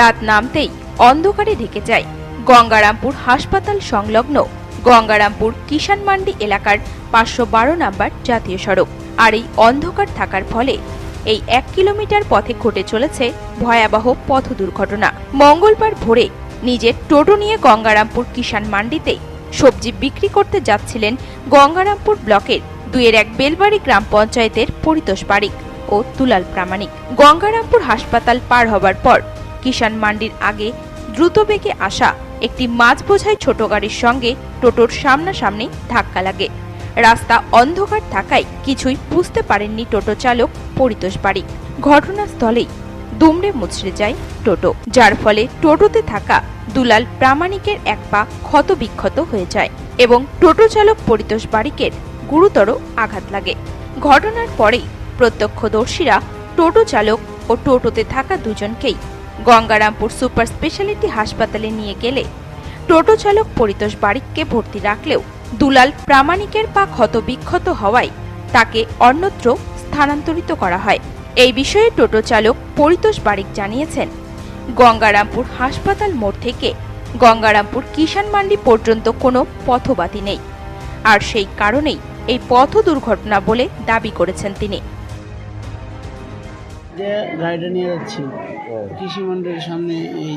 রাত নামতেই অন্ধকারে ঢেকে যায় গঙ্গারামপুর হাসপাতাল সংলগ্ন গঙ্গারামপুর কিষান মান্ডি এলাকার পাঁচশো বারো নম্বর জাতীয় সড়ক। আর এই অন্ধকার থাকার ফলে এই এক কিলোমিটার পথে ঘটে চলেছে ভয়াবহ পথ দুর্ঘটনা। মঙ্গলবার ভোরে নিজের টোটো নিয়ে গঙ্গারামপুর কিষান মান্ডিতে সবজি বিক্রি করতে যাচ্ছিলেন গঙ্গারামপুর ব্লকের দুইয়ের এক বেলবাড়ি গ্রাম পঞ্চায়েতের পরিতোষ বারিক ও তুলাল প্রামাণিক। গঙ্গারামপুর হাসপাতাল পার হবার পর কিষান মান্ডির আগে দ্রুত বেগে আসা একটি মাছ বোঝাই ছোট গাড়ির সঙ্গে টোটোর সামনাসামনি ধাক্কা লাগে। রাস্তা অন্ধকার থাকায় কিছুই বুঝতে পারেননি টোটো চালক পরিতোষ বারিক ঘটনাস্থলেই দুমড়ে মুচড়ে যায় টোটো, যার ফলে টোটোতে থাকা দুলাল প্রামাণিকের এক পা ক্ষত বিক্ষত হয়ে যায় এবং টোটো চালক পরিতোষ বারিকের গুরুতর আঘাত লাগে। ঘটনার পরেই প্রত্যক্ষদর্শীরা টোটো চালক ও টোটোতে থাকা দুজনকেই গঙ্গারামপুর সুপার স্পেশালিটি হাসপাতালে নিয়ে গেলে টোটো চালক পরিতোষ বারিককে ভর্তি রাখলেও দুলাল প্রামাণিকের পা ক্ষতবিক্ষত হওয়ায় তাকে অন্যত্র স্থানান্তরিত করা হয়। এই বিষয়ে টোটো চালক পরিতোষ বারিক জানিয়েছেন, গঙ্গারামপুর হাসপাতাল মোড় থেকে গঙ্গারামপুর কিষান মান্ডি পর্যন্ত কোনো পথবাতি নেই। আর সেই কারণেই এই পথ দুর্ঘটনা বলে দাবি করেছেন তিনি। যে গাড়িটা নিয়ে যাচ্ছি কৃষি মন্ডলের সামনে এই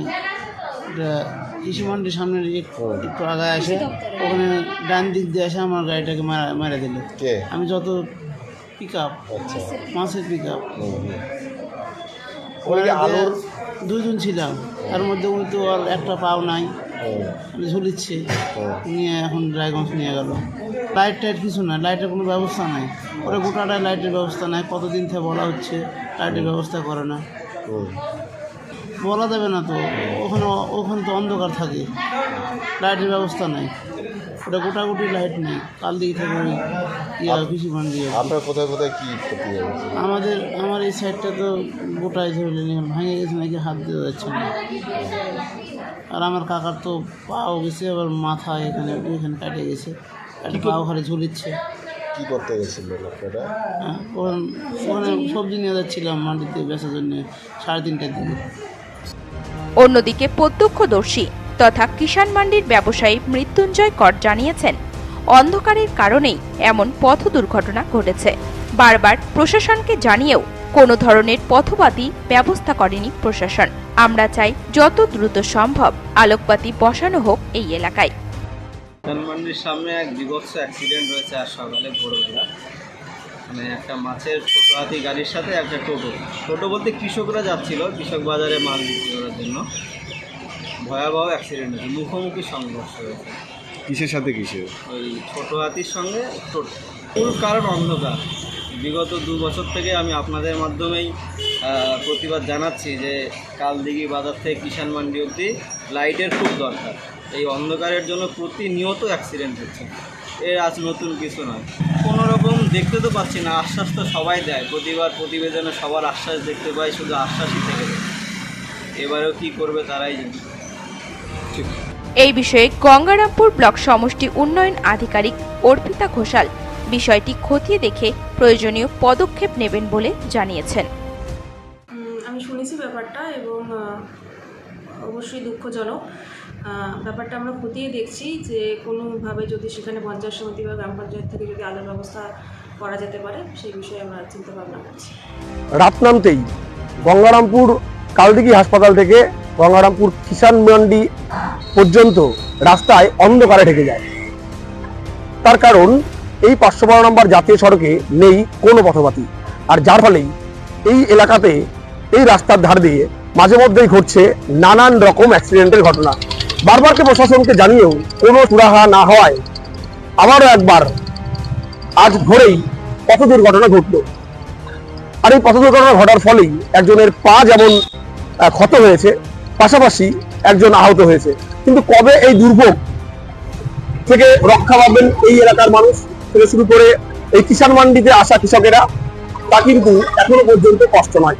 কৃষি মন্ডির সামনে একটু একটু আগায় আসে ওখানে ডান দিক দিয়ে এসে আমার গাড়িটাকে মারা মেরে দিল। আমি যত পিক আপ আচ্ছা। মাছের পিক আপ যে দুজন ছিলাম তার মধ্যে উনি তো আর একটা পাও নাই। ঝুলিচ্ছে। নিয়ে এখন ড্রাইগঞ্জ নিয়ে গেল। লাইট টাইট কিছু না লাইটের কোনো ব্যবস্থা নাই। ওরা গোটাটায় লাইটের ব্যবস্থা নাই কতদিন থেকে বলা হচ্ছে লাইটের ব্যবস্থা করে না। বলা যাবে না তো ওখানে ওখানে তো অন্ধকার থাকে। লাইটের ব্যবস্থা নেই। ওটা গোটাগুটি লাইট নেই। কাল দিকে থেকে ওই ইয়া কৃষি মান্ডি আপনার কোথায় কোথায় কী ক্ষতি আমাদের আমার এই সাইডটা তো গোটায় ধরলে ভেঙে গেছে নাকি হাত দেওয়া যাচ্ছে না। আর আমার কাকার তো পাও গেছে আবার মাথা এখানে এখানে কাটে গেছে। একটা পাও ঘরে ঝুলিচ্ছে। কি করতে গেছিলেন আপনারা ওখানে সবজি নিয়ে যাচ্ছিলাম মাটিতে বেচার জন্য সাড়ে তিনটার দিকে। অন্যদিকে প্রত্যক্ষদর্শী তথা কিষান মান্ডির ব্যবসায়ী মৃত্যুঞ্জয় কর জানিয়েছেন অন্ধকারের কারণেই এমন পথ দুর্ঘটনা ঘটেছে। বারবার প্রশাসনকে জানিয়েও কোনো ধরনের পথবাতি ব্যবস্থা করেনি প্রশাসন। আমরা চাই যত দ্রুত সম্ভব আলোকবাতি বসানো হোক এই এলাকায়। মন্ডির সামনে এক বিভৎস অ্যাক্সিডেন্ট হয়েছে আজ সকালে ভোরবেলা। মানে একটা মাছের ছোটো হাতি গাড়ির সাথে একটা টোটো। টোটো বলতে কৃষকরা যাচ্ছিল কৃষক বাজারে মাল বিক্রি করার জন্য। ভয়াবহ অ্যাক্সিডেন্ট হয়েছে মুখোমুখি সংঘর্ষ হয়েছে। কিসের সাথে কিসের? ওই ছোটো হাতির সঙ্গে টোটো। মূল কারণ অন্ধকার। বিগত দু বছর থেকে আমি আপনাদের মাধ্যমেই প্রতিবাদ জানাচ্ছি যে কালদিঘি বাজার থেকে কিষান মান্ডি অবধি লাইটের খুব দরকার। এই অন্ধকারের জন্য প্রতিনিয়ত অ্যাক্সিডেন্ট হচ্ছে। এর আজ নতুন কিছু নয়। কোনো রকম দেখতে তো পাচ্ছি না আশ্বাস তো সবাই দেয়। প্রতিবার প্রতিবেদনে সবার আশ্বাস দেখতে পাই শুধু আশ্বাসই থেকে এবারেও কি করবে তারাই জানে। এই বিষয়ে গঙ্গারামপুর ব্লক সমষ্টি উন্নয়ন আধিকারিক অর্পিতা ঘোষাল বিষয়টি খতিয়ে দেখে প্রয়োজনীয় পদক্ষেপ নেবেন বলে জানিয়েছেন। আমি শুনেছি ব্যাপারটা এবং অবশ্যই দুঃখজনক। ব্যাপারটা আমরা খতিয়ে দেখছি যে কোনোভাবে যদি সেখানে পঞ্চায়েত সমিতি বা গ্রাম পঞ্চায়েত থেকে যদি আলাদা ব্যবস্থা করা যেতে পারে, সেই বিষয়ে আমরা চিন্তা ভাবনা করছি। রাত নামতেই গঙ্গারামপুর কালদিঘি হাসপাতাল থেকে গঙ্গারামপুর কিষান মান্ডি পর্যন্ত রাস্তায় অন্ধকারে ঢেকে যায়। তার কারণ, এই পাঁচশো বারো নম্বর জাতীয় সড়কে নেই কোনো পথবাতি আর যার ফলেই এই এলাকাতে এই রাস্তার ধার দিয়ে মাঝে মধ্যেই ঘটছে নানান রকম অ্যাক্সিডেন্টের ঘটনা। বারবারকে প্রশাসনকে জানিয়েও কোনো সুরাহা না হওয়ায় আবারও একবার আজ ভোরেই পথ দুর্ঘটনা ঘটলো। আর এই পথ দুর্ঘটনা ঘটার ফলেই একজনের পা যেমন ক্ষত হয়েছে, পাশাপাশি একজন আহত হয়েছে। কিন্তু কবে এই দুর্ভোগ থেকে রক্ষা পাবেন এই এলাকার মানুষ থেকে শুরু করে এই কিষাণ মান্ডিতে আসা কৃষকেরা, তা কিন্তু এখনও পর্যন্ত কষ্ট নয়।